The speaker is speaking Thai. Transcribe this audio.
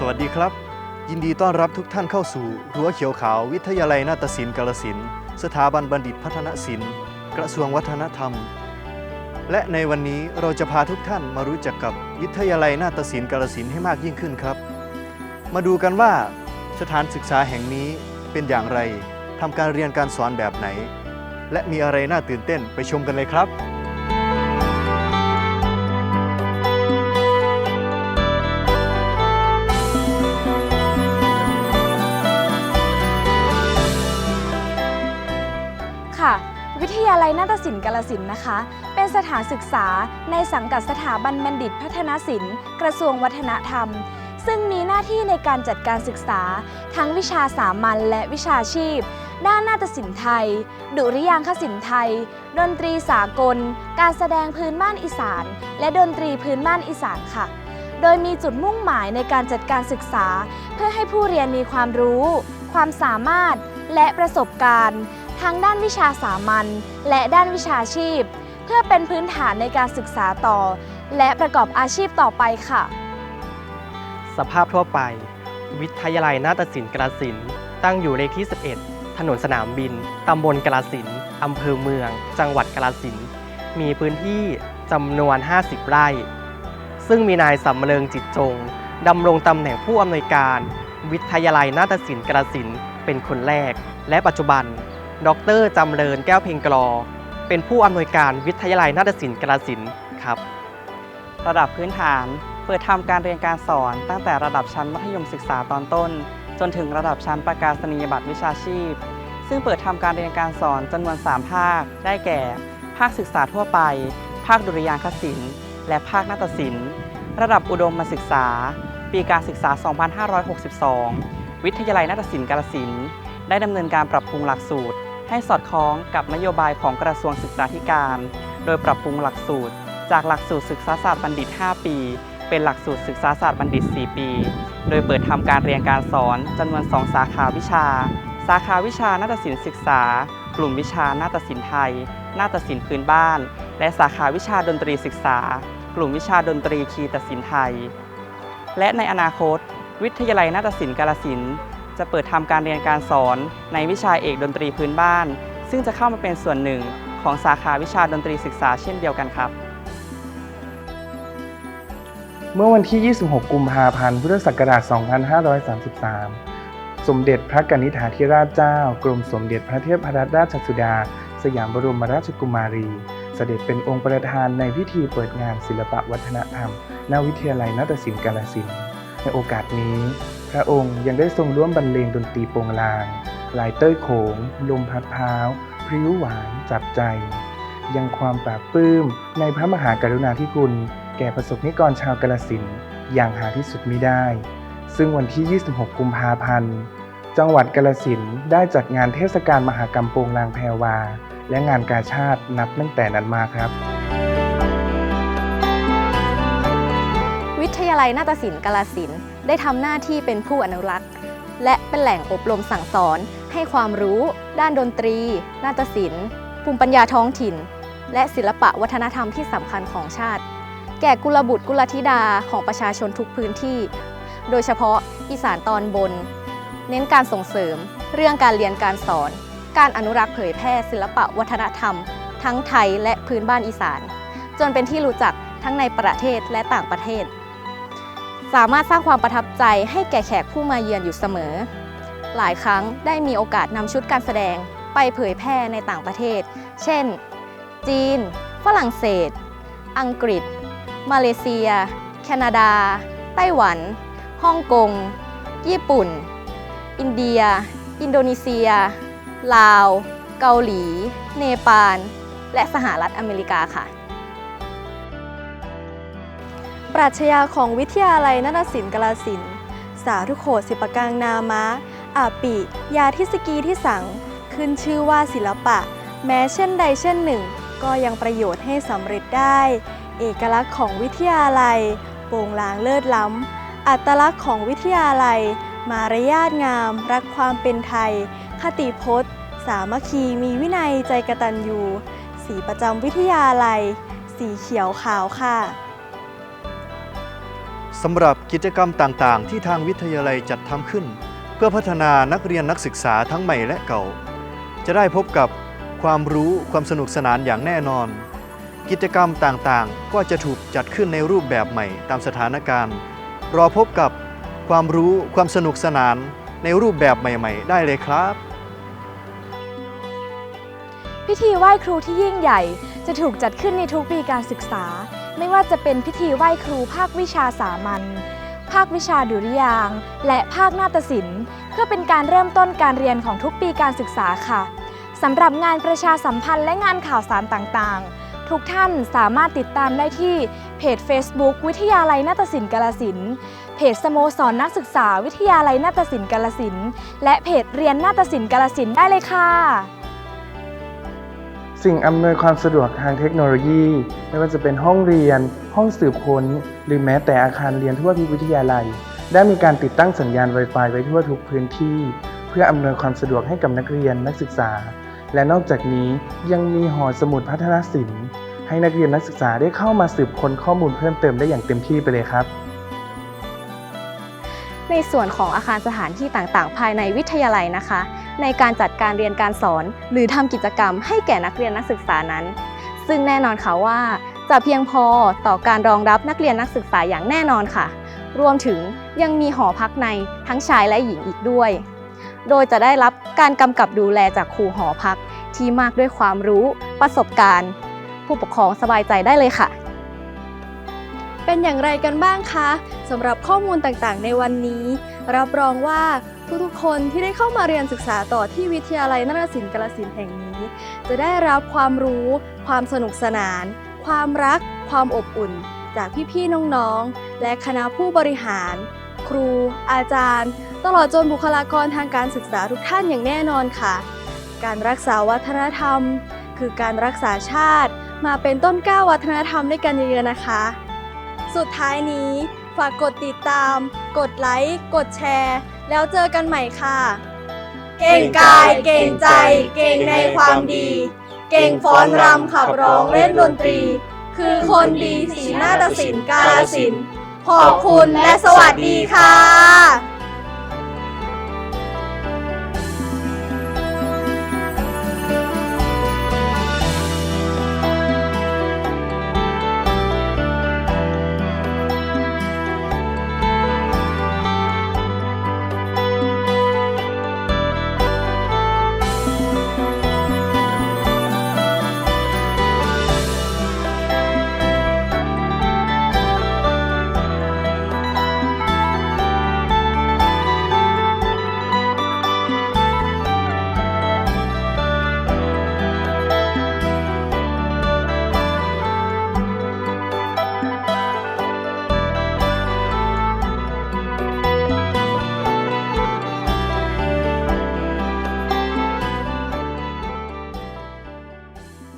สวัสดีครับ ยินดีต้อนรับทุกท่านเข้าสู่รั้วเขียวขาว วิทยาลัยนาฏศิลป์กาลสินสถาบันบัณฑิตพัฒนศิลป์กระทรวงวัฒนธรรม และในวันนี้เราจะพาทุกท่านมารู้จักกับวิทยาลัยนาฏศิลป์กาลสินให้มากยิ่งขึ้นครับ มาดูกันว่า สถานศึกษาแห่งนี้เป็นอย่างไรทำการเรียนการสอนแบบไหน และมีอะไรน่าตื่นเต้นไปชมกันเลยครับ ลัยนาฏศิลป์กาลสิล์นะคะ เป็นสถานศึกษาในสังกัดสถาบันบัณฑิตพัฒนศิลป์ กระทรวงวัฒนธรรม ซึ่งมีหน้าที่ในการจัดการศึกษา ทั้งวิชาสามัญและวิชาชีพ ด้านนาฏศิลป์ไทย ดุริยางคศิลป์ไทย ดนตรีสากล การแสดงพื้นบ้านอีสาน และดนตรีพื้นบ้านอีสานค่ะ โดยมีจุดมุ่งหมายในการจัดการศึกษา เพื่อให้ผู้เรียนมีความรู้ ความสามารถ และประสบการณ์ ทั้งด้านวิชาสามัญและด้านวิชาชีพ เพื่อเป็นพื้นฐานในการศึกษาต่อ และประกอบอาชีพต่อไปค่ะ สภาพทั่วไป วิทยาลัยนาฏศิลป์กราสินตั้งอยู่เลขที่ 11 ถนนสนามบิน ตำบลกราสินอำเภอเมือง จังหวัดกราสินมีพื้นที่จำนวน 50 ไร่ ซึ่งมีนายสำเริงจิตจงดำรงตำแหน่งผู้อำนวยการ วิทยาลัยนาฏศิลป์กราสินเป็นคนแรก และปัจจุบัน ดรจำเริญแก้วเพ็งกลอ เป็นผู้อำนวยการวิทยาลัยนาฏศิลป์กราสินธุ์ครับ ระดับพื้นฐานเปิดทำการเรียนการสอน ตั้งแต่ระดับชั้นมัธยมศึกษาตอนต้น จนถึงระดับชั้นประกาศนียบัตรวิชาชีพ ซึ่งเปิดทำการเรียนการสอนจำนวน 3 ภาค ได้แก่ ภาคศึกษาทั่วไป ภาคดุริยางคศิลป์ และภาคนาฏศิลป์ ระดับอุดมศึกษา ปีการศึกษา 2562 วิทยาลัยนาฏศิลป์กาฬสินธุ์ได้ดำเนินการปรับปรุงหลักสูตร ให้สอดคล้องกับนโยบายของกระทรวงศึกษาธิการ โดยปรับปรุงหลักสูตร จากหลักสูตรศึกษาศาสตร์บัณฑิต 5 ปี เป็นหลักสูตรศึกษาศาสตร์บัณฑิต 4 ปี โดยเปิดทำการเรียนการสอนจำนวน 2 สาขาวิชา สาขาวิชานาฏศิลป์ศึกษา กลุ่มวิชานาฏศิลป์ไทย นาฏศิลป์พื้นบ้าน และสาขาวิชาดนตรีศึกษา กลุ่มวิชาดนตรีคีตศิลป์ไทย และในอนาคต วิทยาลัยนาฏศิลป์กาลสิน จะเปิดทำการเรียนการสอนในวิชาเอกดนตรีพื้นบ้าน ซึ่งจะเข้ามาเป็นส่วนหนึ่งของสาขาวิชาดนตรีศึกษาเช่นเดียวกันครับ เมื่อวันที่ 26 กุมภาพันธ์ พุทธศักราช 2533 สมเด็จพระกนิษฐาธิราชเจ้า กรมสมเด็จพระเทพรัตนราชสุดา สยามบรมราชกุมารี เสด็จเป็นองค์ประธานในพิธีเปิดงานศิลปวัฒนธรรม ณ วิทยาลัยนาฏศิลป์กาฬสินในโอกาสนี้ พระองค์ยังได้ทรงร่วมบรรเลงดนตรีโปงลาง ลายเต้ยโขง ลมพัดพร้าวพริ้วหวานจับใจ ยังความปราบปลื้มในพระมหากรุณาธิคุณ แก่ประสบนิกรชาวกาลสินอย่างหาที่สุดมิได้ ซึ่งวันที่ 26 กุมภาพันธ์ จังหวัดกาลสินได้จัดงานเทศกาลมหากรรมโปงลางแพรวา และงานกาชาตินับตั้งแต่นั้นมาครับวิทยาลัยนาฏศิลป์กาลสิน ได้ทำหน้าที่เป็นผู้อนุรักษ์ และเป็นแหล่งอบรมสั่งสอน ให้ความรู้ ด้านดนตรี นาฏศิลป์ภูมิปัญญาท้องถิ่น และศิลปะวัฒนธรรมที่สำคัญของชาติ แก่กุลบุตรกุลธิดาของประชาชนทุกพื้นที่ โดยเฉพาะอีสานตอนบน เน้นการส่งเสริม เรื่องการเรียนการสอน การอนุรักษ์เผยแพร่ศิลปะวัฒนธรรม ทั้งไทยและพื้นบ้านอีสาน จนเป็นที่รู้จักทั้งในประเทศและต่างประเทศ สามารถสร้างความประทับใจให้แก่แขกผู้มาเยือนอยู่เสมอ หลายครั้งได้มีโอกาสนำชุดการแสดงไปเผยแพร่ในต่างประเทศ เช่น จีน ฝรั่งเศส อังกฤษ มาเลเซีย แคนาดา ไต้หวัน ฮ่องกง ญี่ปุ่น อินเดีย อินโดนีเซีย ลาว เกาหลี เนปาล และสหรัฐอเมริกาค่ะ รัชญาของวิทยาลัยนาฏศิลป์กาลสินสาธุโขศิปกังนามะ อาปิ ยาทิสกีที่สัง ขึ้นชื่อว่าศิลปะ แม้เช่นใดเช่นหนึ่ง ก็ยังประโยชน์ให้สำเร็จได้ เอกลักษณ์ของวิทยาลัย โปร่งลางเลิศล้ำ อัตลักษณ์ของวิทยาลัย มารยาทงาม รักความเป็นไทย คติพจน์ สามัคคีมีวินัยใจกตัญญูสีประจำวิทยาลัย สีเขียวขาวค่ะ สำหรับกิจกรรมต่างๆ ที่ทางวิทยาลัยจัดทำขึ้น เพื่อพัฒนานักเรียนนักศึกษาทั้งใหม่และเก่า จะได้พบกับความรู้ความสนุกสนานอย่างแน่นอน กิจกรรมต่างๆ ก็จะถูกจัดขึ้นในรูปแบบใหม่ตามสถานการณ์ รอพบกับความรู้ความสนุกสนานในรูปแบบใหม่ ๆ ได้เลยครับ พิธีไหว้ครูที่ยิ่งใหญ่จะถูกจัดขึ้นในทุกปีการศึกษา ไม่ว่าจะเป็นพิธีไหว้ครูภาควิชาสามัญภาควิชาดุริยาง และภาคนาฏศิลป์ เพื่อเป็นการเริ่มต้นการเรียนของทุกปีการศึกษาค่ะสำหรับงานประชาสัมพันธ์และงานข่าวสารต่างๆ ทุกท่านสามารถติดตามได้ที่เพจ Facebook วิทยาลัยนาฏศิลป์กาลสินเพจสโมสรนักศึกษาวิทยาลัยนาฏศิลป์กาลสินและเพจเรียนนาฏศิลป์กาลสินได้เลยค่ะ สิ่งอำนวยความสะดวกทางเทคโนโลยี ไม่ว่าจะเป็นห้องเรียน ห้องสืบค้น หรือแม้แต่อาคารเรียนทั่วทุกวิทยาลัย ได้มีการติดตั้งสัญญาณ Wi-Fi ไว้ทั่วทุกพื้นที่ เพื่ออำนวยความสะดวกให้กับนักเรียนนักศึกษา และนอกจากนี้ยังมีหอสมุดพัฒนศิลป์ ให้นักเรียนนักศึกษาได้เข้ามาสืบค้นข้อมูลเพิ่มเติมได้อย่างเต็มที่ไปเลยครับในส่วนของอาคารสถานที่ต่างๆ ภายในวิทยาลัยนะคะ ในการจัดการเรียนการสอน หรือทำกิจกรรมให้แก่นักเรียนนักศึกษานั้น ซึ่งแน่นอนค่ะว่าจะเพียงพอต่อการรองรับนักเรียนนักศึกษาอย่างแน่นอนค่ะ รวมถึงยังมีหอพักในทั้งชายและหญิงอีกด้วย โดยจะได้รับการกำกับดูแลจากครูหอพักที่มากด้วยความรู้ประสบการณ์ ผู้ปกครองสบายใจได้เลยค่ะ เป็นอย่างไรกันบ้างคะสำหรับข้อมูลต่างๆ ในวันนี้ รับรองว่า ทุกๆ คนที่ได้เข้ามาเรียนศึกษาต่อที่วิทยาลัยนาฏศิลป์กาฬสินแห่งนี้ จะได้รับความรู้ ความสนุกสนาน ความรัก ความอบอุ่น จากพี่ๆ น้องๆ และคณะผู้บริหาร ครู อาจารย์ ตลอดจนบุคลากรทางการศึกษาทุกท่านอย่างแน่นอนค่ะ การรักษาวัฒนธรรม คือการรักษาชาติ มาเป็นต้นก้าวัฒนธรรมด้วยกันเยอะๆนะคะ สุดท้ายนี้ ฝากกดติดตาม กดไลค์ กดแชร์ แล้วเจอกันใหม่ค่ะ เก่งกายเก่งใจ เก่งในความดี เก่งฟ้อนรำขับร้องเล่นดนตรี คือคนดีสีนาฏศิลป์กาลสินธุ์ขอบคุณและสวัสดีค่ะ